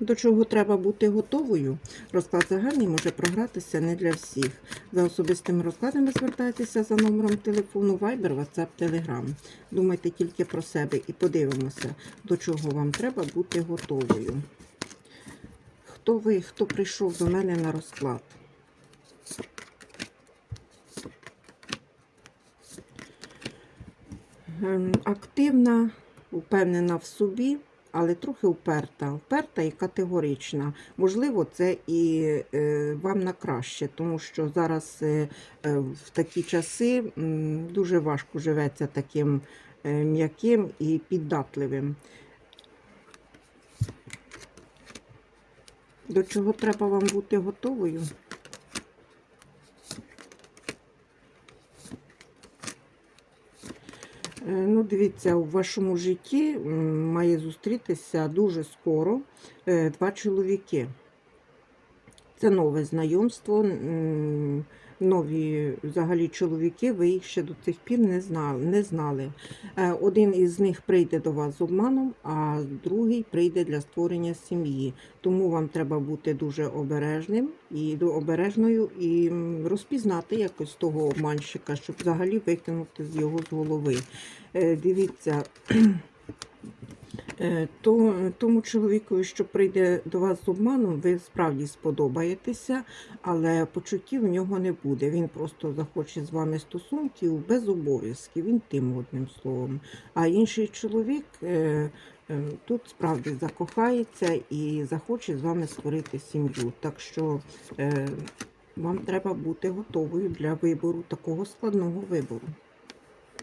До чого треба бути готовою? Розклад загальний може програтися не для всіх. За особистими розкладами звертайтеся за номером телефону Viber, WhatsApp, Telegram. Думайте тільки про себе і подивимося, до чого вам треба бути готовою. Хто ви, хто прийшов до мене на розклад? Ем, Активна, упевнена в собі, але трохи уперта. Уперта і категорична. Можливо, це і е, вам на краще, тому що зараз е, е, в такі часи дуже важко живеться таким м'яким і піддатливим. До чого треба вам бути готовою? Ну, дивіться, у вашому житті має зустрітися дуже скоро е, два чоловіки. Це нове знайомство, нові взагалі чоловіки, ви їх ще до цих пір не знали. Не знали. Е, Один із них прийде до вас з обманом, а другий прийде для створення сім'ї. Тому вам треба бути дуже обережним і обережною і розпізнати якось того обманщика, щоб взагалі викинути з його з голови. Е, Дивіться. Е, То, тому чоловікові, що прийде до вас з обманом, ви справді сподобаєтеся, але почуттів в нього не буде. Він просто захоче з вами стосунків без обов'язків, інтим, одним словом. А інший чоловік е, е, тут справді закохається і захоче з вами створити сім'ю. Так що вам треба бути готовою для вибору такого складного вибору.